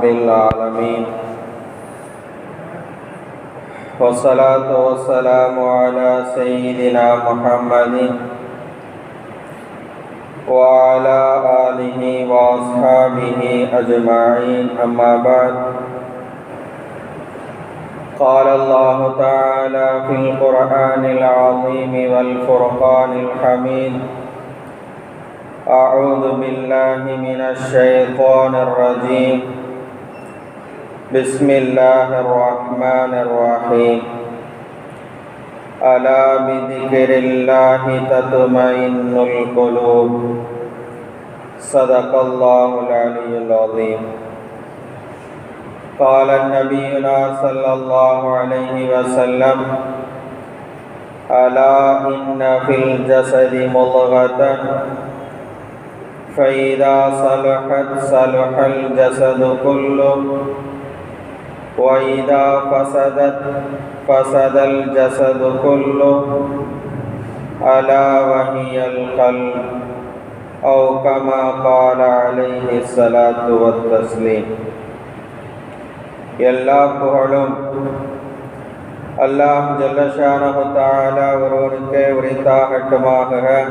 رب العالمين والصلاة والسلام على سيدنا محمد وعلى آله وأصحابه أجمعين، أما بعد. قال الله تعالى في القرآن العظيم والفرقان الحميد أعوذ بالله من الشيطان الرجيم. بسم اللہ الرحمن الرحیم. الا بذکر اللہ تطمئن القلوب. صدق اللہ العلی العظیم. قال النبینا صلی اللہ علیہ وسلم، الا ان فی الجسد ملغتا فَإِذَا صَلُحَتْ صَلُحَ الْجَسَدُ كُلُّهُ وإذا فسدت فسد الجسد كله ألا وهي القلب أو كما قال عليه الصلاة والتسليم اللہ کو علم اللہ جل شانہ تعالی ورون کے وریتا ہٹماہ ہے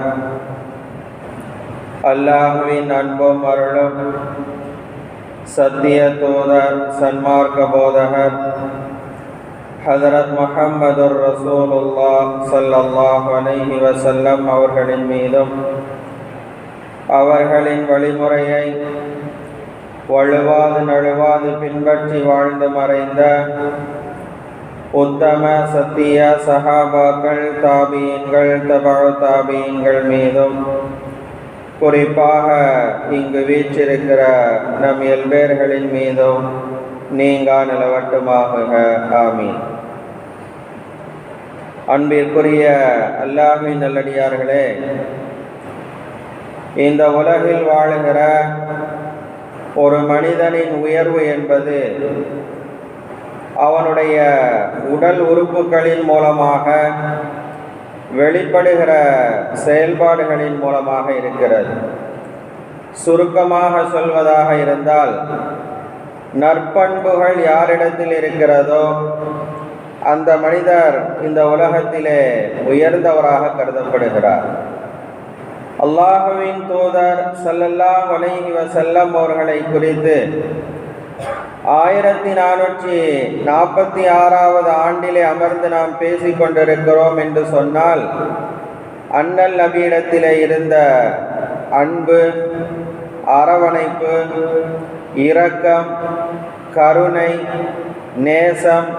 اللہ بھی ننبو مرلم சன்மார்க்க போதகர் ஹதரத் முஹம்மது ரசூலுல்லா சல்லல்லாஹ் அலைஹி வசல்லம் அவர்களின் மீதும் அவர்களின் வழிமுறையை வலுவாது நழுவாது பின்பற்றி வாழ்ந்து மறைந்த உத்தம சத்திய சஹாபாக்கள் தாபியங்கள் தபா தாபியங்கள் மீதும் குறிப்பாக இங்கு வீச்சிருக்கிற நம் எல்பேர்களின் மீதும் நீங்கா நிலவட்டுமாக ஆமீன். அன்பிற்குரிய அல்லாஹின் நல்லடியார்களே இந்த உலகில் வாழுகிற ஒரு மனிதனின் உயர்வு என்பது அவனுடைய உடல் உறுப்புகளின் மூலமாக வெளிப்படுகிற செயல்பாடுகளின் மூலமாக இருக்கிறது. சுருக்கமாக சொல்வதாக இருந்தால் நற்பண்புகள் யாரிடத்தில் இருக்கிறதோ அந்த மனிதர் இந்த உலகத்திலே உயர்ந்தவராக கருதப்படுகிறார். அல்லாஹுவின் தூதர் சல்லல்லா வலைஹி வசல்லம் அவர்களை குறித்து ஆயிரத்தி நானூற்றி நாற்பத்தி ஆறாவது ஆண்டிலே அமர்ந்து நாம் பேசிக் கொண்டிருக்கிறோம் என்று சொன்னால் அண்ணல் நபியிடத்திலே இருந்த அன்பு அரவணைப்பு இரக்கம் கருணை நேசம்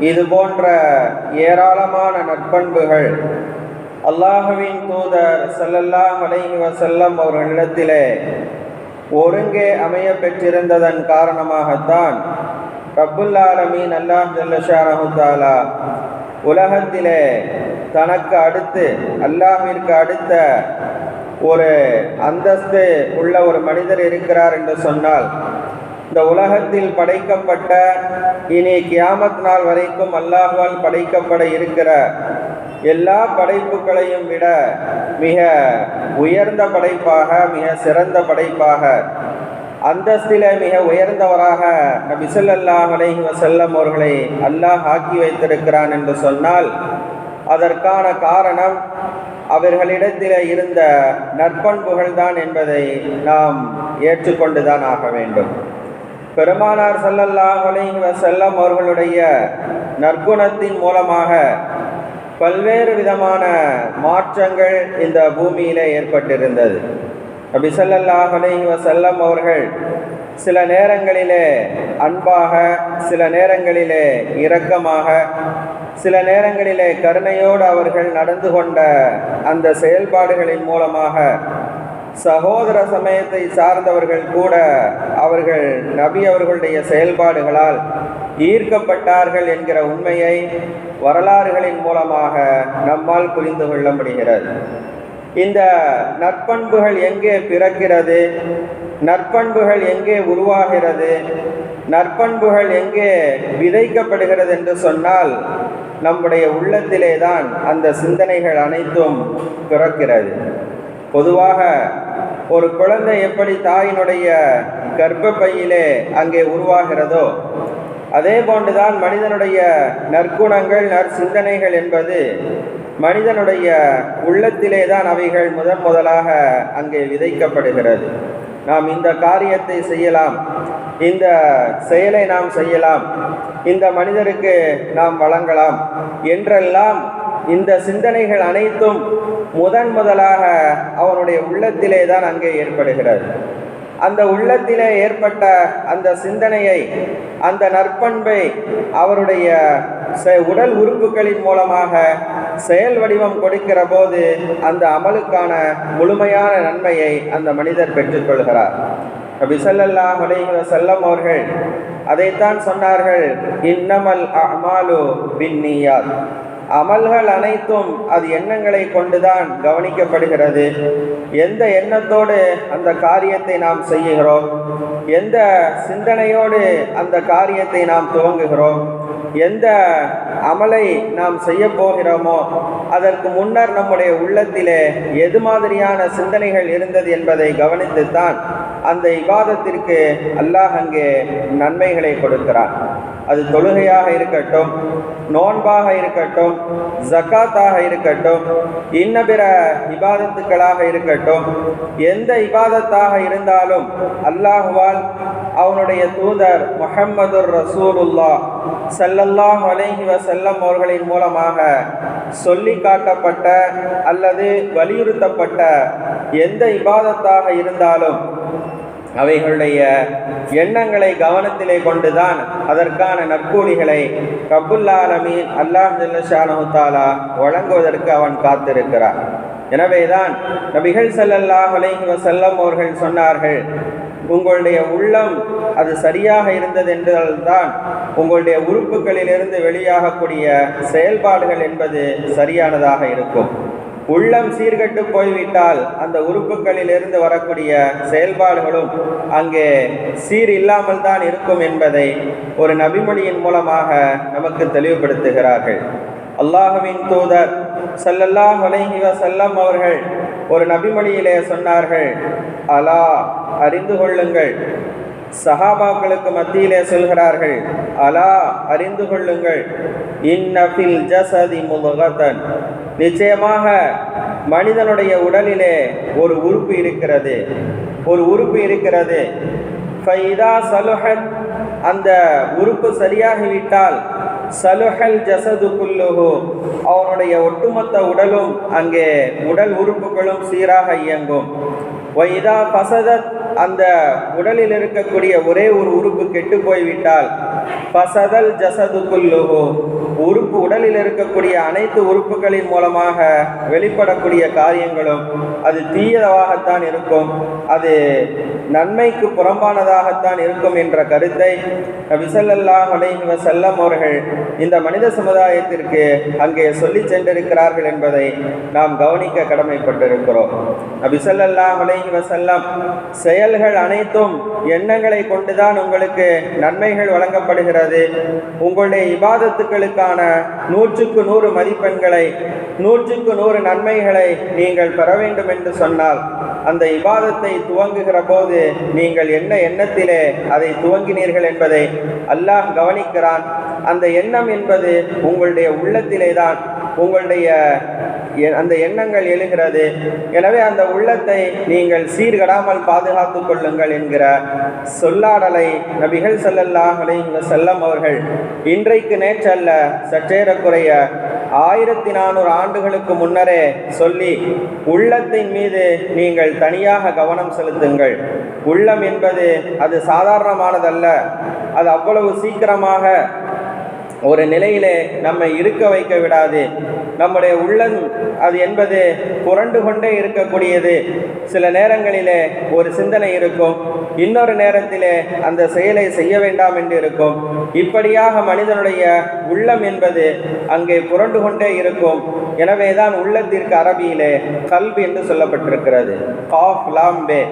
இது போன்ற ஏராளமான நட்பண்புகள் அல்லாஹுவின் தூதர் சல்லல்லாஹ் அலைஹி வசல்லம் அவர்களிடத்திலே ஒருங்கே அமைய பெற்றிருந்ததன் காரணமாகத்தான் ரப்புல்லாலமீன் அல்லாஹ் ஜல்லஷானஹுத்தாலா உலகத்திலே தனக்கு அடுத்து அல்லாஹிற்கு அடுத்த ஒரு அந்தஸ்து உள்ள ஒரு மனிதர் இருக்கிறார் என்று சொன்னால் இந்த உலகத்தில் படைக்கப்பட்ட இனி கியாமத் நாள் வரைக்கும் அல்லாஹால் படைக்கப்பட இருக்கிற எல்லா படைப்புகளையும் விட மிக உயர்ந்த படைப்பாக மிக சிறந்த படைப்பாக அந்தஸ்தில மிக உயர்ந்தவராக நபிசல்லாஹ் அலைஹி வசல்லம் அவர்களை அல்லாஹ் ஆக்கி வைத்திருக்கிறான் என்று சொன்னால் அதற்கான காரணம் அவர்களிடத்தில் இருந்த நற்பண்புகள் தான் என்பதை நாம் ஏற்றுக்கொண்டுதான் ஆக வேண்டும். பெருமானார் சல்லல்லாஹ் அலைஹி வசல்லம் அவர்களுடைய நற்குணத்தின் மூலமாக பல்வேறு விதமான மாற்றங்கள் இந்த பூமியிலே ஏற்பட்டிருந்தது. நபி சல்லல்லாஹ் அலைஹி வசல்லம் அவர்கள் சில நேரங்களிலே அன்பாக சில நேரங்களிலே இரக்கமாக சில நேரங்களிலே கருணையோடு அவர்கள் நடந்து கொண்ட அந்த செயல்பாடுகளின் மூலமாக சகோதர சமயத்தை சார்ந்தவர்கள் கூட அவர்கள் நபி அவர்களுடைய செயல்பாடுகளால் ஈர்க்கப்பட்டார்கள் என்கிற உண்மையை வரலாறுகளின் மூலமாக நம்மால் புரிந்து கொள்ள முடிகிறது. இந்த நற்பண்புகள் எங்கே பிறக்கிறது? நற்பண்புகள் எங்கே உருவாகிறது? நற்பண்புகள் எங்கே விதைக்கப்படுகிறது என்று சொன்னால் நம்முடைய உள்ளத்திலே தான் அந்த சிந்தனைகள் அனைத்தும் பிறக்கிறது. பொதுவாக ஒரு குழந்தை எப்படி தாயினுடைய கர்ப்பப்பையிலே அங்கே உருவாகிறதோ அதே போன்றுதான் மனிதனுடைய நற்குணங்கள் நற்சிந்தனைகள் என்பது மனிதனுடைய உள்ளத்திலே தான் அவைகள் முதன் முதலாக அங்கே விதைக்கப்படுகிறது. நாம் இந்த காரியத்தை செய்யலாம் இந்த செயலை நாம் செய்யலாம் இந்த மனிதருக்கு நாம் வழங்கலாம் என்றெல்லாம் இந்த சிந்தனைகள் அனைத்தும் முதன் முதலாக அவனுடைய உள்ளத்திலே தான் அங்கே ஏற்படுகிறது. அந்த உள்ளத்திலே ஏற்பட்ட அந்த சிந்தனையை அந்த நற்பண்பை அவருடைய செ- உடல் உறுப்புகளின் மூலமாக செயல் வடிவம் கொடுக்கிற போது அந்த அமலுக்கான முழுமையான நன்மையை அந்த மனிதர் பெற்றுக்கொள்கிறார் நபி அடைகிற செல்லம் அவர்கள் அதைத்தான் சொன்னார்கள் இன்னமல் அமாலு பின்னியாத் அமல்கள் அனைத்தும் அது எண்ணங்களை கொண்டுதான் கவனிக்கப்படுகிறது. எந்த எண்ணத்தோடு அந்த காரியத்தை நாம் செய்கிறோம்? எந்த சிந்தனையோடு அந்த காரியத்தை நாம் துவங்குகிறோம்? எந்த அமலை நாம் செய்ய போகிறோமோ அதற்கு முன்னர் நம்முடைய உள்ளத்திலே எது மாதிரியான சிந்தனைகள் இருந்தது என்பதை கவனித்துத்தான் அந்த விவாதத்திற்கு அல்லாஹ் அங்கே நன்மைகளை கொடுக்கிறான். அது தொழுகையாக இருக்கட்டும் நோன்பாக இருக்கட்டும் ஜக்காத்தாக இருக்கட்டும் இன்ன பிற இபாதத்துக்களாக இருக்கட்டும் எந்த இபாதத்தாக இருந்தாலும் அல்லாஹுவால் அவனுடைய தூதர் முஹம்மதுர் ரசூலுல்லா ஸல்லல்லாஹு அலைஹி வசல்லம் அவர்களின் மூலமாக சொல்லி காட்டப்பட்ட அல்லது வலியுறுத்தப்பட்ட எந்த இபாதத்தாக இருந்தாலும் அவைகளுடைய எண்ணங்களை கவனத்திலே கொண்டுதான் அதற்கான நற்கூலிகளை கபுல்லாலமீன் அல்லாஹ் ஜல்லஷானு வழங்குவதற்கு அவன் காத்திருக்கிறான். எனவேதான் நபிகள் செல்லல்லாஹ் அலைஹி வஸல்லம் அவர்கள் சொன்னார்கள் உங்களுடைய உள்ளம் அது சரியாக இருந்தது என்றால்தான் உங்களுடைய உறுப்புகளிலிருந்து வெளியாகக்கூடிய செயல்பாடுகள் என்பது சரியானதாக இருக்கும். உள்ளம் சீர்கட்டு போய்விட்டால் அந்த உறுப்புகளிலிருந்து வரக்கூடிய செயல்பாடுகளும் அங்கே சீர் இல்லாமல் தான் இருக்கும் என்பதை ஒரு நபிமொழியின் மூலமாக நமக்கு தெளிவுபடுத்துகிறார்கள். அல்லாஹுவின் தூதர் சல்லல்லாஹ் வலைஹிவ செல்லம் அவர்கள் ஒரு நபிமொழியிலே சொன்னார்கள் அலா அறிந்து கொள்ளுங்கள். சஹாபாக்களுக்கு மத்தியிலே சொல்கிறார்கள் அலா அறிந்து கொள்ளுங்கள். இன்னஃபில் ஜசதி முலகத்தன் நிச்சயமாக மனிதனுடைய உடலிலே ஒரு உறுப்பு இருக்கிறது. ஒரு உறுப்பு இருக்கிறது. ஃபைதா சலுஹத் அந்த உறுப்பு சரியாகிவிட்டால் சலுஹல் ஜசது குல்லுஹு அவனுடைய ஒட்டுமொத்த உடலும் அங்கே உடல் உறுப்புகளும் சீராக இயங்கும். வைதா பசதத் அந்த உடலில் இருக்கக்கூடிய ஒரே ஒரு உறுப்பு கெட்டு போய்விட்டால் பசதல் ஜசது உறுப்பு உடலில் இருக்கக்கூடிய அனைத்து உறுப்புகளின் மூலமாக வெளிப்படக்கூடிய காரியங்களும் அது தீயதாகத்தான் இருக்கும். அது நன்மைக்கு புறம்பானதாகத்தான் இருக்கும் என்ற கருத்தை விசல்லல்லாஹ் அலைஹி செல்லம் அவர்கள் இந்த மனித சமுதாயத்திற்கு அங்கே சொல்லி சென்றிருக்கிறார்கள் என்பதை நாம் கவனிக்க கடமைப்பட்டிருக்கிறோம். நபிசல்லாஹ் அலைஹி செல்லம் செயல்கள் அனைத்தும் எண்ணங்களை கொண்டுதான் உங்களுக்கு நன்மைகள் வழங்கப்படுகிறது. உங்களுடைய இபாதத்துக்களுக்கான நூற்றுக்கு நூறு மதிப்பெண்களை நூற்றுக்கு நூறு நன்மைகளை நீங்கள் பெற வேண்டும் என்று சொன்னால் அந்த இபாதத்தை துவங்குகிற போது நீங்கள் என்ன எண்ணத்திலே அதை துவங்கினீர்கள் என்பதை அல்லாஹ் கவனிக்கிறான். அந்த எண்ணம் என்பது உங்களுடைய உள்ளத்திலே தான் உங்களுடைய அந்த எண்ணங்கள் எழுகிறது. எனவே அந்த உள்ளத்தை நீங்கள் சீர்கடாமல் பாதுகாத்து கொள்ளுங்கள் என்கிற சொல்லாடலை நபிகள் செல்லல்லாஹ் அலைஹி வஸல்லம் அவர்கள் இன்றைக்கு நேற்றல்ல சற்றேறக்குறைய ஆயிரத்தி நானூறு ஆண்டுகளுக்கு முன்னரே சொல்லி உள்ளத்தின் மீது நீங்கள் தனியாக கவனம் செலுத்துங்கள். உள்ளம் என்பது அது சாதாரணமானதல்ல. அது அவ்வளவு சீக்கிரமாக ஒரு நிலையிலே நம்மை இருக்க வைக்க விடாது. நம்முடைய உள்ளம் அது என்பது புரண்டு கொண்டே இருக்கக்கூடியது. சில நேரங்களிலே ஒரு சிந்தனை இருக்கும். இன்னொரு நேரத்திலே அந்த செயலை செய்ய வேண்டாம் என்று இருக்கும். இப்படியாக மனிதனுடைய உள்ளம் என்பது அங்கே புரண்டு கொண்டே இருக்கும். எனவேதான் உள்ளத்திற்கு அரபியிலே கல்வி என்று சொல்லப்பட்டிருக்கிறது. காஃப் லாம்பே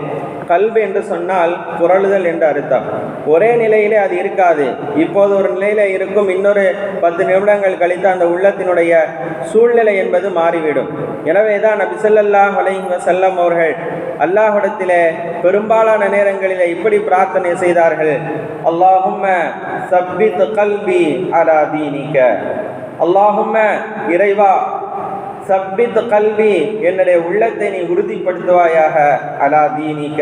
கல்வி என்று சொன்னால் புரளுதல் என்று அர்த்தம். ஒரே நிலையிலே அது இருக்காது. இப்போது ஒரு நிலையில இருக்கும் இன்னொரு பத்து நிமிடங்கள் கழித்து அந்த உள்ளத்தினுடைய சூழ்நிலை என்பது மாறிவிடும். எனவே தான் நபி ஸல்லல்லாஹு அலைஹி செல்லம் அவர்கள் அல்லாஹிடத்திலே பெரும்பாலான நேரங்களிலே இப்படி பிரார்த்தனை செய்தார்கள். அல்லாஹும் சப்பித் கல்பி அலா தீனிக்க. அல்லாஹும்ம இறைவா சப்பித் கல்வி என்னுடைய உள்ளத்தை நீ உறுதிப்படுத்துவாயாக அலா தீனிக்க.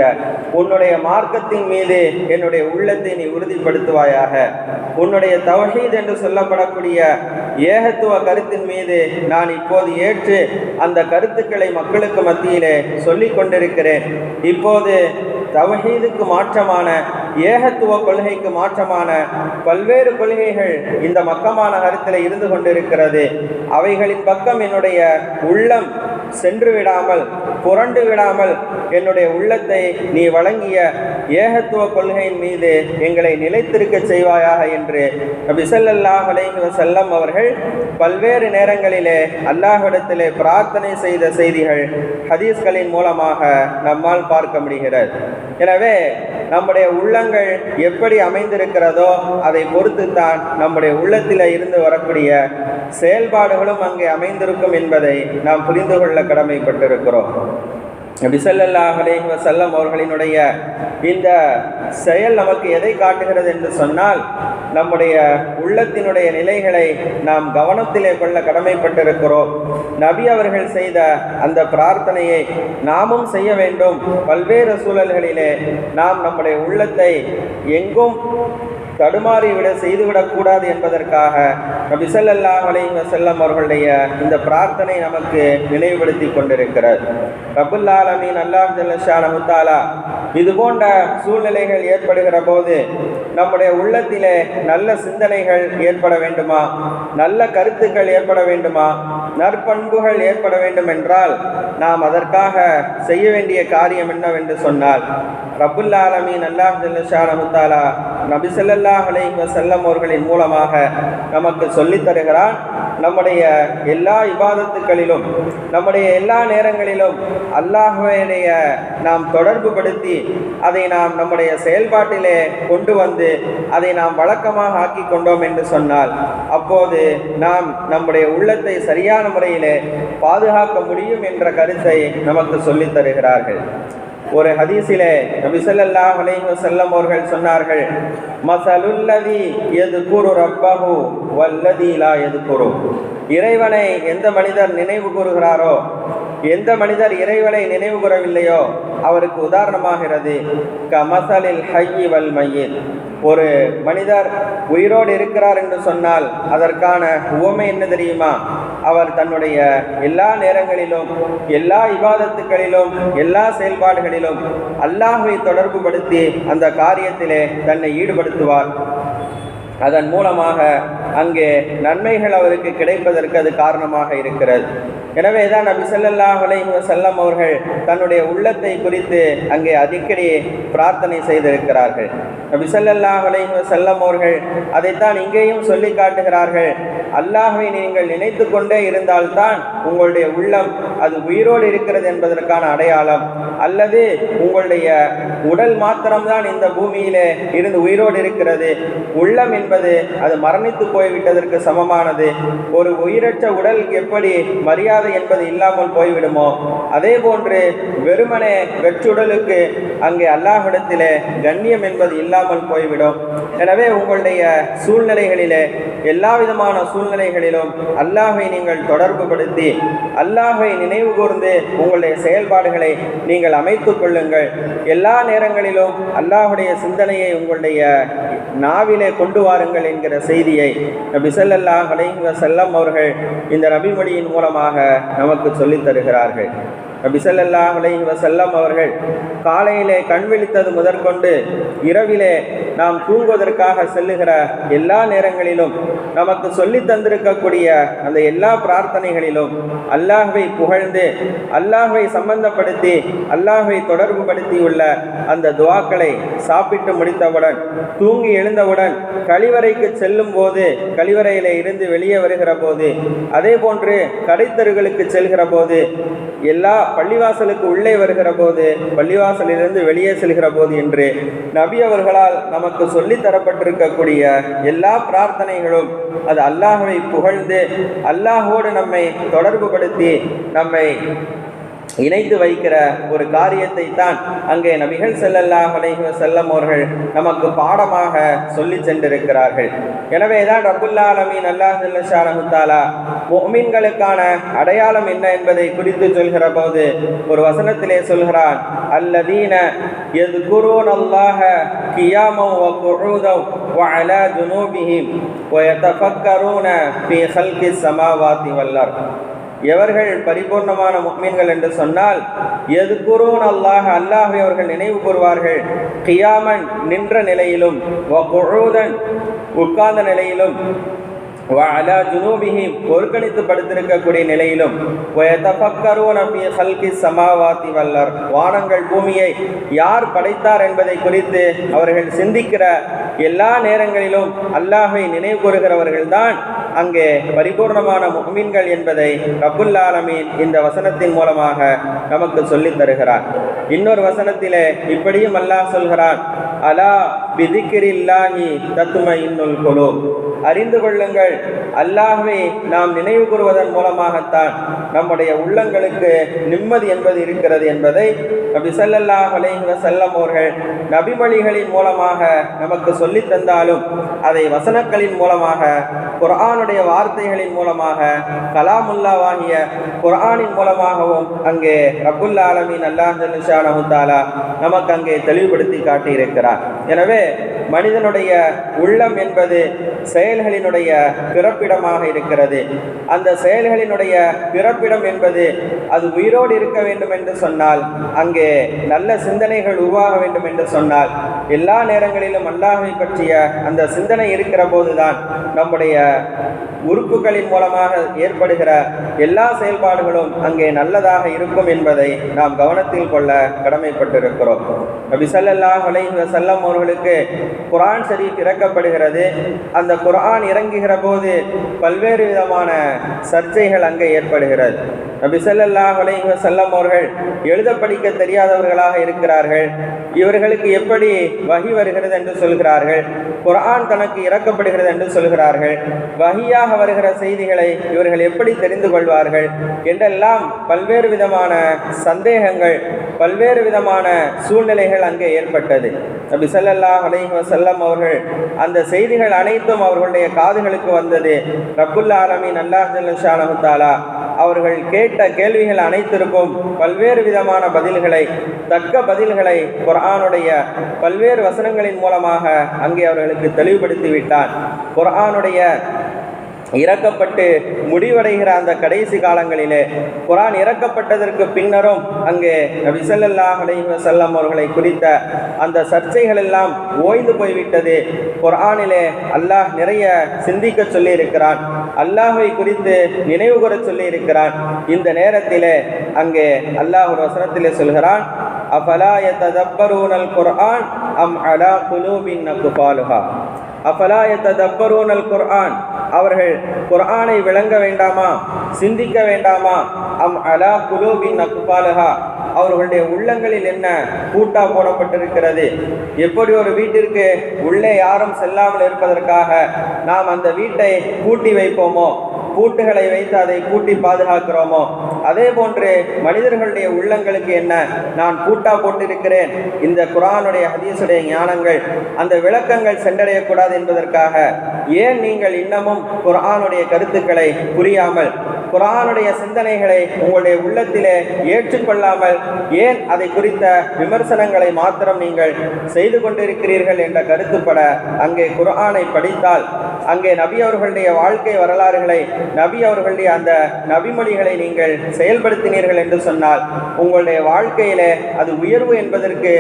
உன்னுடைய மார்க்கத்தின் மீது என்னுடைய உள்ளத்தை நீ உறுதிப்படுத்துவாயாக. உன்னுடைய தவஹீத் என்று சொல்லப்படக்கூடிய ஏகத்துவ கருத்தின் மீது நான் இப்போது ஏற்று அந்த கருத்துக்களை மக்களுக்கு மத்தியிலே சொல்லிக் கொண்டிருக்கிறேன். இப்போது தவஹீதுக்கு மாற்றமான ஏகத்துவ கொள்கைக்கு மாற்றமான பல்வேறு கொள்கைகள் இந்த மக்கமான நகரத்தில் இருந்து கொண்டிருக்கிறது. அவைகளின் பக்கம் என்னுடைய உள்ளம் சென்று விடாமல் புரண்டு விடாமல் என்னுடைய உள்ளத்தை நீ வழங்கிய ஏகத்துவ கொள்கையின் மீது எங்களை நிலைத்திருக்க செய்வாயாக என்று நபி ஸல்லல்லாஹு அலைஹி அவர்கள் பல்வேறு நேரங்களிலே அல்லாஹிடத்திலே பிரார்த்தனை செய்த செய்திகள் ஹதீஸ்களின் மூலமாக நம்மால் பார்க்க முடிகிறது. எனவே நம்முடைய உள்ளங்கள் எப்படி அமைந்திருக்கிறதோ அதை பொறுத்து தான் நம்முடைய உள்ளத்தில் இருந்து வரக்கூடிய செயல்பாடுகளும் அங்கே அமைந்திருக்கும் என்பதை நாம் புரிந்து கொள்ள கடமைப்பட்டிருக்கிறோம். நபி ஸல்லல்லாஹு வசல்லம் அவர்களினுடைய இந்த செயல் நமக்கு எதை காட்டுகிறது என்று சொன்னால் நம்முடைய உள்ளத்தினுடைய நிலைகளை நாம் கவனத்திலே கொள்ள கடமைப்பட்டிருக்கிறோம். நபி அவர்கள் செய்த அந்த பிரார்த்தனையை நாமும் செய்ய வேண்டும். பல்வேறு சூழல்களிலே நாம் நம்முடைய உள்ளத்தை எங்கும் தடுமாறி விட செய்துவிடக்கூடாது என்பதற்காக நபி ஸல்லல்லாஹு அலைஹி வஸல்லம் அவர்களுடைய இந்த பிரார்த்தனை நமக்கு நினைவுபடுத்தி கொண்டிருக்கிறது. ரபுல் ஆலமீன் அல்லாஹ் ஜல்லஷா நமுத்தாலா இது போன்ற சூழ்நிலைகள் ஏற்படுகிற போது நம்முடைய உள்ளத்திலே நல்ல சிந்தனைகள் ஏற்பட வேண்டுமா? நல்ல கருத்துக்கள் ஏற்பட வேண்டுமா? நற்பண்புகள் ஏற்பட வேண்டும் என்றால் நாம் அதற்காக செய்ய வேண்டிய காரியம் என்னவென்று சொன்னால் ரபுல் ஆலமீன் அல்லாஹ் ஜல்லஷா நமுத்தாலா நபி ஸல்லல்லாஹு அலைஹி வஸல்லம் அவர்களின் மூலமாக நமக்கு சொல்லித் தருகிறான். நம்முடைய எல்லா இபாதத்துக்களிலும் நம்முடைய எல்லா நேரங்களிலும் அல்லாஹுடைய நாம் தொடர்பு படுத்தி அதை நாம் நம்முடைய செயல்பாட்டிலே கொண்டு வந்து அதை நாம் வழக்கமாக ஆக்கி கொண்டோம் என்று சொன்னால் அப்போது நாம் நம்முடைய உள்ளத்தை சரியான முறையிலே பாதுகாக்க முடியும் என்ற கருத்தை நமக்கு சொல்லித் தருகிறார்கள். ஒரு ஹதீஸிலே நபி சொல்லல்லா அலைஹி வஸல்லம் அவர்கள் சொன்னார்கள் மசலுல்லதி எது கூறு ரப்பஹு வல்லதி லா யதுகுரு. இறைவனை எந்த மனிதர் நினைவு கூறுகிறாரோ எந்த மனிதர் இறைவனை நினைவு கூறவில்லையோ அவருக்கு உதாரணமாகிறது கமசலில் ஹையி வல் மையில் ஒரு மனிதர் உயிரோடு இருக்கிறார் என்று சொன்னால் அதற்கான உவமை என்ன தெரியுமா? அவர் தன்னுடைய எல்லா நேரங்களிலும் எல்லா விவாதத்துக்களிலும் எல்லா செயல்பாடுகளிலும் அல்லாஹுவை தொடர்பு படுத்தி அந்த காரியத்திலே தன்னை ஈடுபடுத்துவார். அதன் மூலமாக அங்கே நன்மைகள் அவருக்கு கிடைப்பதற்கு அது காரணமாக இருக்கிறது. எனவே தான் நபி ஸல்லல்லாஹு அலைஹி வஸல்லம் அவர்கள் தன்னுடைய உள்ளத்தை குறித்து அங்கே அடிக்கடி பிரார்த்தனை செய்திருக்கிறார்கள். நபி ஸல்லல்லாஹு அலைஹி வஸல்லம் அவர்கள் அதைத்தான் இங்கேயும் சொல்லி காட்டுகிறார்கள். அல்லாஹை நீங்கள் நினைத்து கொண்டே இருந்தால்தான் உங்களுடைய உள்ளம் அது உயிரோடு இருக்கிறது என்பதற்கான அடையாளம். அல்லது உங்களுடைய உடல் மாத்திரம்தான் இந்த பூமியிலே இருந்து உயிரோடு இருக்கிறது. உள்ளம் என்பது அது மரணித்து போய்விட்டதற்கு சமமானது. ஒரு உயிரற்ற உடல் எப்படி மரியாதை என்பது இல்லாமல் போய்விடுமோ? அதே போன்று வெறுமனே வெற்றுடலுக்கு அங்கே அல்லாஹிடத்திலே கண்ணியம் என்பது இல்லாமல் போய்விடும். எனவே உங்களுடைய சூழ்நிலைகளிலே எல்லா விதமான சூழ்நிலைகளிலும் அல்லாஹை நீங்கள் தொடர்பு படுத்தி அல்லாஹை நினைவு கூர்ந்து உங்களுடைய செயல்பாடுகளை நீங்கள் அமைத்துக் கொள்ளுங்கள். எல்லா நேரங்களிலும் அல்லாஹுடைய சிந்தனையை உங்களுடைய நாவிலே கொண்டு வாருங்கள் என்கிற செய்தியை நபி ஸல்லல்லாஹு செல்லம் அவர்கள் இந்த நபிமொழியின் மூலமாக நமக்கு சொல்லித் தருகிறார்கள். நபி ஸல்லல்லாஹு அலைஹி வஸல்லம் அவர்கள் காலையிலே கண் விழித்தது முதற்கொண்டு இரவிலே நாம் தூங்குவதற்காக செல்லுகிற எல்லா நேரங்களிலும் நமக்கு சொல்லி தந்திருக்கக்கூடிய அந்த எல்லா பிரார்த்தனைகளிலும் அல்லாஹ்வை புகழ்ந்து அல்லாஹ்வை சம்பந்தப்படுத்தி அல்லாஹ்வை தொடர்பு படுத்தியுள்ள அந்த துவாக்களை சாப்பிட்டு முடித்தவுடன் தூங்கி எழுந்தவுடன் கழிவறைக்கு செல்லும் போது கழிவறையில் இருந்து வெளியே வருகிற போது அதே போன்று கடைத்தருகளுக்கு செல்கிற போது எல்லா பள்ளிவாசலுக்கு உள்ளே வருகிற போது பள்ளிவாசலிலிருந்து வெளியே செல்கிற போது என்று நபி அவர்களால் நமக்கு சொல்லித் தரப்பட்டிருக்கக்கூடிய எல்லா பிரார்த்தனைகளும் அது அல்லாஹுவை புகழ்ந்து அல்லாஹோடு நம்மை தொடர்புபடுத்தி நம்மை இணைத்து வைக்கிற ஒரு காரியத்தை தான் அங்கே நபிகள் ஸல்லல்லாஹு அலைஹி வஸல்லம் அவர்கள் நமக்கு பாடமாக சொல்லி சென்றிருக்கிறார்கள் எனவே தான் ரப்புல் ஆலமீன் அல்லாஹ் ஜல்லஷானஹு தஆலா முஃமின்களுக்கான அடையாளம் என்ன என்பதை குறித்து சொல்கிற போது ஒரு வசனத்திலே சொல்கிறான் அல்லதீன يذكرون الله قياما وقعودا وعلى جنوبهم ويتفكرون في خلق السماوات والأرض எவர்கள் பரிபூர்ணமான முக்மீன்கள் என்று சொன்னால் எது குருவன் அல்லாஹ் அல்லாஹை அவர்கள் நினைவு கூறுவார்கள். கியாமன் நின்ற நிலையிலும் உட்கார்ந்த நிலையிலும் அலா ஜுனூபிஹிம் ஒருங்கிணைத்து படுத்திருக்கக்கூடிய நிலையிலும் சமாவாத்தி சமாவாதி வல்லர் வானங்கள் பூமியை யார் படைத்தார் என்பதை குறித்து அவர்கள் சிந்திக்கிற எல்லா நேரங்களிலும் அல்லாஹை நினைவு கூறுகிறவர்கள்தான் அங்கே பரிபூர்ணமான முகமீன்கள் என்பதை ரப்புல் ஆலமீன் இந்த வசனத்தின் மூலமாக நமக்கு சொல்லித் தருகிறார். இன்னொரு வசனத்திலே இப்படியும் அல்லாஹ் சொல்கிறான் அலா பிதிக்கிரில்லாஹி தத்தும இன்னுல் குலு அறிந்து கொள்ளுங்கள். அல்லாஹ்வை நாம் நினைவு கூறுவதன் மூலமாகத்தான் நம்முடைய உள்ளங்களுக்கு நிம்மதி என்பது இருக்கிறது என்பதை நபி ஸல்லல்லாஹு அலைஹி வஸல்லம் அவர்கள் நபிமொழிகளின் மூலமாக நமக்கு சொல்லித் தந்தாலும் அதை வசனங்களின் மூலமாக குர்ஆனுடைய வார்த்தைகளின் மூலமாக கலாமுல்லாவாகிய குர்ஆனின் மூலமாகவும் அங்கே ரகுல்லா ஆலமின் அல்லாஹ் நமக்கு அங்கே தெளிவுபடுத்தி காட்டியிருக்கிறார். எனவே மனிதனுடைய உள்ளம் என்பது செயல்களினுடைய பிறப்பிடமாக இருக்கிறது. அந்த செயல்களினுடைய பிறப்பிடம் என்பது அது உயிரோடு இருக்க வேண்டும் என்று சொன்னால் அங்கே நல்ல சிந்தனைகள் உருவாக வேண்டும் என்று சொன்னால் எல்லா நேரங்களிலும் அல்லாஹை பற்றிய அந்த சிந்தனை இருக்கிற போதுதான் நம்முடைய உறுப்புகளின் மூலமாக ஏற்படுகிற எல்லா செயல்பாடுகளும் அங்கே நல்லதாக இருக்கும் என்பதை நாம் கவனத்தில் கொள்ள கடமைப்பட்டிருக்கிறோம். நபி சல்லாஹ் அலைஹி வசல்லம் அவர்களுக்கு குரான் ஷரீஃப் இறக்கப்படுகிறது அந்த குரான் இறங்குகிற போது பல்வேறு விதமான சர்ச்சைகள் அங்கே ஏற்படுகிறது. நபி ஸல்லல்லாஹு அலைஹி செல்லம் அவர்கள் எழுத படிக்க தெரியாதவர்களாக இருக்கிறார்கள். இவர்களுக்கு எப்படி வகி வருகிறது என்று சொல்கிறார்கள். குரான் தனக்கு இறக்கப்படுகிறது என்று சொல்கிறார்கள். வகியாக வருகிற செய்திகளை இவர்கள் எப்படி தெரிந்து கொள்வார்கள்? என்றெல்லாம் பல்வேறு விதமான சந்தேகங்கள் பல்வேறு விதமான சூழ்நிலைகள் அங்கே ஏற்பட்டது. நபி ஸல்லல்லாஹு அலைஹி வஸல்லம் அவர்கள் அந்த செய்திகள் அனைத்தும் அவர்களுடைய காதுகளுக்கு வந்தது. ரப்புல்லா ஆலமி அல்லாஹ் ஜல்லஷானஹு அவர்கள் கேட்ட கேள்விகள் அனைத்திற்கும் பல்வேறு விதமான பதில்களை தக்க பதில்களை குர்ஆனுடைய பல்வேறு வசனங்களின் மூலமாக அங்கே அவர்களுக்கு தெளிவுபடுத்தி விட்டார் குர்ஆனுடைய இறக்கப்பட்டு முடிவடைகிற அந்த கடைசி காலங்களிலே குரான் இறக்கப்பட்டதற்கு பின்னரும் அங்கே நபி ஸல்லல்லாஹு அலைஹி வஸல்லம் அவர்களை குறித்த அந்த சர்ச்சைகள் எல்லாம் ஓய்ந்து போய்விட்டது. குர்ஆனிலே அல்லாஹ் நிறைய சிந்திக்க சொல்லியிருக்கிறான். அல்லாஹை குறித்து நினைவு கூற இந்த நேரத்திலே அங்கே அல்லாஹ் ஒரு வசனத்திலே சொல்கிறான் அஃபலா யததப்பரூனல் குர்ஆன் அம் அலா குலூபின் அக்பாலுஹா அஃபலா யததப்பரூனல் குர்ஆன் அவர்கள் குரானை விளங்க வேண்டாமா? சிந்திக்க வேண்டாமா? அம் அலா குலூபின் நக்குபாலகா அவர்களுடைய உள்ளங்களில் என்ன கூட்டா போடப்பட்டிருக்கிறது? எப்படி ஒரு வீட்டிற்கு உள்ளே யாரும் செல்லாமல் இருப்பதற்காக நாம் அந்த வீட்டை பூட்டி வைப்போமோ? பூட்டுகளை வைத்து அதை பூட்டி பாதுகாக்கிறோமோ? அதே போன்று மனிதர்களுடைய உள்ளங்களுக்கு என்ன நான் பூட்டா போட்டிருக்கிறேன்? இந்த குரானுடைய ஹதீஸுடைய ஞானங்கள் அந்த விளக்கங்கள் சென்றடையக்கூடாது என்பதற்காக ஏன் நீங்கள் இன்னமும் குரானுடைய கருத்துக்களை புரியாமல் குரானுடைய சிந்தனைகளை உங்களுடைய உள்ளத்திலே ஏற்றுக்கொள்ளாமல் ஏன் அதை குறித்த விமர்சனங்களை மாத்திரம் நீங்கள் செய்து கொண்டிருக்கிறீர்கள் என்ற கருத்துப்பட அங்கே குர்ஆனை படித்தால் அங்கே நபி அவர்களுடைய வாழ்க்கை வரலாறுகளை நபி அவர்களுடைய அந்த நபிமொழிகளை நீங்கள் செயல்படுத்தினீர்கள் என்று சொன்னால் உங்களுடைய வாழ்க்கையிலே அது உயர்வு என்பதற்கு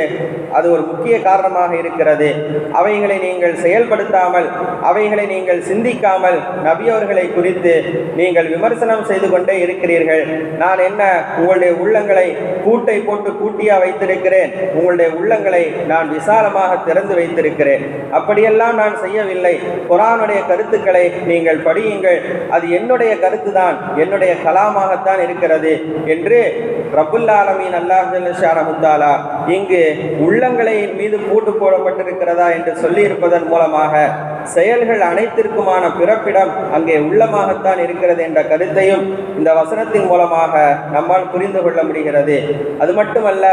அது ஒரு முக்கிய காரணமாக இருக்கிறது. அவைகளை நீங்கள் செயல்படுத்தாமல் அவைகளை நீங்கள் சிந்திக்காமல் நபி அவர்களை குறித்து நீங்கள் விமர்சனம் செய்து கொண்டே இருக்கிறீர்கள். நான் என்ன உங்களுடைய உள்ளங்களை கூட்டை போட்டு கூட்டியா வைத்திருக்கிறேன்? உங்களுடைய உள்ளங்களை நான் விசாலமாக திறந்து வைத்திருக்கிறேன். அப்படியெல்லாம் நான் செய்யவில்லை. குரானுடைய கருத்துக்களை நீங்கள் படியுங்கள். அது என்னுடைய கருத்து தான் என்னுடைய கலாமாகத்தான் இருக்கிறது என்று ரபுல்லாலமீன் அல்லாஹாலா இங்கு உள்ளங்களை மீது பூட்டு போடப்பட்டிருக்கிறதா என்று சொல்லியிருப்பதன் மூலமாக செயல்கள் அனைத்திற்குமான பிறப்பிடம் அங்கே உள்ளமாகத்தான் இருக்கிறது என்ற கருத்தையும் இந்த வசனத்தின் மூலமாக நம்மால் புரிந்து கொள்ள முடிகிறது. அது மட்டுமல்ல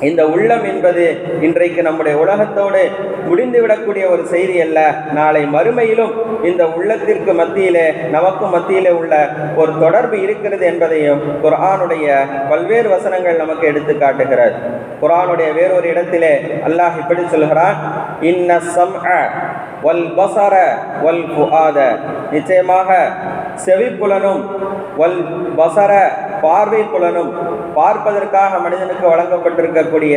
இந்த உள்ளம் என்பது இன்றைக்கு நம்முடைய உலகத்தோடு முடிந்துவிடக்கூடிய ஒரு செய்தி அல்ல. நாளை மறுமையிலும் இந்த உள்ளத்திற்கு மத்தியிலே நமக்கும் மத்தியிலே உள்ள ஒரு தொடர்பு இருக்கிறது என்பதையும் குரானுடைய பல்வேறு வசனங்கள் நமக்கு எடுத்து காட்டுகிறது. குரானுடைய வேறொரு இடத்திலே அல்லாஹ் இப்படி சொல்கிறான் இன்ன சம் வல் பசர வல் புகாத நிச்சயமாக செவிப்புலனும் வல் பசர பார்வை புலனும் பார்ப்பதற்காக மனிதனுக்கு வழங்கப்பட்டிருக்கக்கூடிய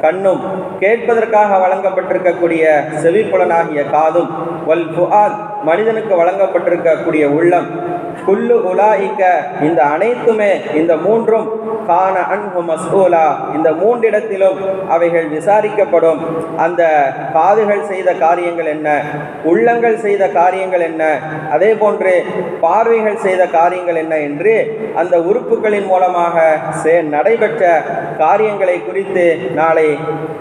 கண்ணும் கேட்பதற்காக வழங்கப்பட்டிருக்கக்கூடிய செவிப்புலனாகிய காதும் வல் புகாத் மனிதனுக்கு வழங்கப்பட்டிருக்கக்கூடிய உள்ளம் குல்லு உலாய்க்க. இந்த அனைத்துமே இந்த மூன்றும் கான அன்பு மஸ்கூலா இந்த மூன்றிடத்திலும் அவைகள் விசாரிக்கப்படும். அந்த காதுகள் செய்த காரியங்கள் என்ன? உள்ளங்கள் செய்த காரியங்கள் என்ன? அதே போன்று பார்வைகள் செய்த காரியங்கள் என்ன என்று அந்த உறுப்புகளின் மூலமாக சே நடைபெற்ற காரியங்களை குறித்து நாளை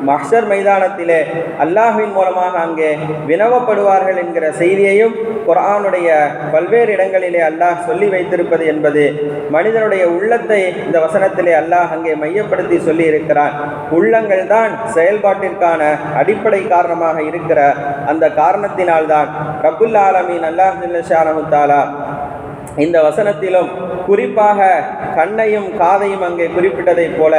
மஹர் மைதானத்திலே அல்லாஹின் மூலமாக அங்கே வினவப்படுவார்கள் என்கிற செய்தியையும் குரானுடைய பல்வேறு இடங்களிலே அல்லாஹ் சொல்லி வைத்திருப்பது என்பது மனிதனுடைய உள்ளத்தை இந்த வசனத்திலே அல்லாஹ் அங்கே மையப்படுத்தி சொல்லி இருக்கிறான் உள்ளங்கள் தான் செயல்பாட்டிற்கான அடிப்படை காரணமாக இருக்கிற அந்த காரணத்தினால்தான். ரபுல் ஆலமீன் அல்லாஹ் தாலா இந்த வசனத்திலும் குறிப்பாக கண்ணையும் காதையும் அங்கே குறிப்பிட்டதைப் போல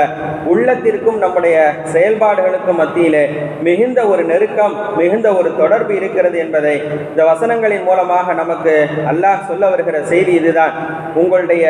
உள்ளத்திற்கும் நம்முடைய செயல்பாடுகளுக்கும் மத்தியிலே மிகுந்த ஒரு நெருக்கம் மிகுந்த ஒரு தொடர்பு இருக்கிறது என்பதை இந்த வசனங்களின் மூலமாக நமக்கு அல்லாஹ் சொல்ல வருகிற செய்தி இதுதான். உங்களுடைய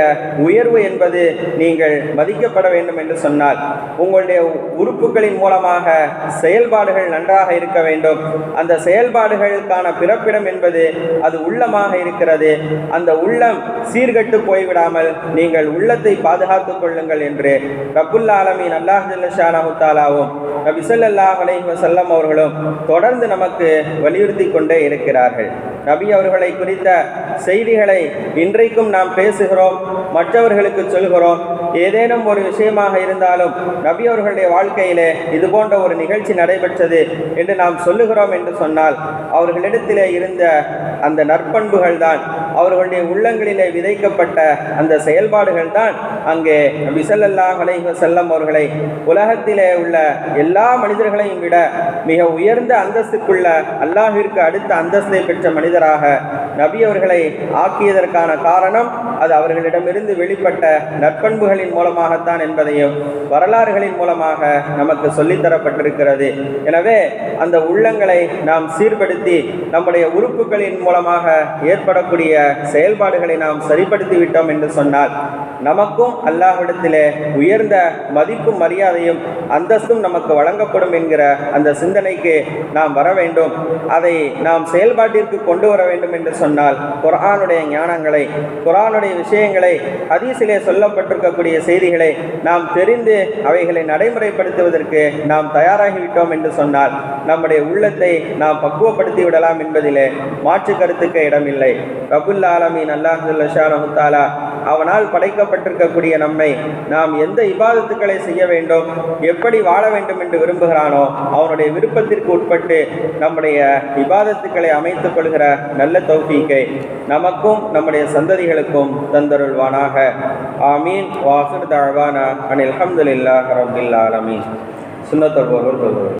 உயர்வு என்பது நீங்கள் மதிக்கப்பட வேண்டும் என்று சொன்னால் உங்களுடைய உறுப்புகளின் மூலமாக செயல்பாடுகள் நன்றாக இருக்க வேண்டும். அந்த செயல்பாடுகளுக்கான பிறப்பிடம் என்பது அது உள்ளமாக இருக்கிறது. அந்த உள்ளம் சீர்கட்டு போய்விடாமல் நீங்கள் உள்ளத்தை பாதுகாத்துக் கொள்ளுங்கள் என்று ரபுல் ஆலமின் அல்லாஹ் ஜல்லஷானஹுத்தாலாவும் நபி ஸல்லல்லாஹு அலைஹி அவர்களும் தொடர்ந்து நமக்கு வலியுறுத்தி கொண்டே இருக்கிறார்கள். நபி அவர்களை குறித்த செய்திகளை இன்றைக்கும் நாம் பேசுகிறோம் மற்றவர்களுக்கு சொல்கிறோம். ஏதேனும் ஒரு விஷயமாக இருந்தாலும் நபி அவர்களுடைய வாழ்க்கையிலே இது போன்ற ஒரு நிகழ்ச்சி நடைபெற்றது என்று நாம் சொல்லுகிறோம் என்று சொன்னால் அவர்களிடத்திலே இருந்த அந்த நற்பண்புகள் தான் அவர்களுடைய உள்ளங்களிலே விதைக்கப்பட்ட அந்த செயல்பாடுகள் தான் அங்கே விசல்லல்லா ஸல்லல்லாஹு செல்லம் அவர்களை உலகத்திலே உள்ள எல்லா மனிதர்களையும் விட மிக உயர்ந்த அந்தஸ்துக்குள்ள அல்லாஹிற்கு அடுத்த அந்தஸ்தை பெற்ற மனிதராக நபி அவர்களை ஆக்கியதற்கான காரணம் அது அவர்களிடமிருந்து வெளிப்பட்ட நற்பண்புகளின் மூலமாகத்தான் என்பதையும் வரலாறுகளின் மூலமாக நமக்கு சொல்லித்தரப்பட்டிருக்கிறது. எனவே அந்த உள்ளங்களை நாம் சீர்படுத்தி நம்முடைய உறுப்புகளின் மூலமாக ஏற்படக்கூடிய செயல்பாடுகளை நாம் சரிப்படுத்தி விட்டோம் என்று சொன்னால் நமக்கும் அல்லாஹிடத்திலே உயர்ந்த மதிப்பும் மரியாதையும் அந்தஸ்தும் நமக்கு வழங்கப்படும் என்கிற அந்த சிந்தனைக்கு நாம் வர வேண்டும். அதை நாம் செயல்பாட்டிற்கு கொண்டு வர வேண்டும் என்று சொன்னால் குரானுடைய ஞானங்களை குரானுடைய குர்ஆனுடைய விஷயங்களை ஹதீஸிலே சொல்லப்பட்டிருக்கக்கூடிய செய்திகளை நாம் தெரிந்து அவைகளை நடைமுறைப்படுத்துவதற்கு நாம் தயாராகிவிட்டோம் என்று சொன்னால் நம்முடைய உள்ளத்தை நாம் பக்குவப்படுத்தி விடலாம் என்பதிலே மாற்று கருத்துக்கு இடமில்லை. ரபுல் ஆலமீன் அல்லாஹுல்லா அவனால் படைக்கப்பட்டிருக்கக்கூடிய நம்மை நாம் எந்த இபாதத்துக்களை செய்ய வேண்டும் எப்படி வாழ வேண்டும் என்று விரும்புகிறானோ அவனுடைய விருப்பத்திற்கு உட்பட்டு நம்முடைய இபாதத்துக்களை அமைத்துக் கொள்கிற நல்ல தௌஃபீக்கை நமக்கும் நம்முடைய சந்ததிகளுக்கும் தந்தருள்வானாக. ஆமீன். வாசுர் தாழ்வானா அனில் அஹமதுல்லா ரபில் ஆலமீன். சுண்ணத்தொழுவர்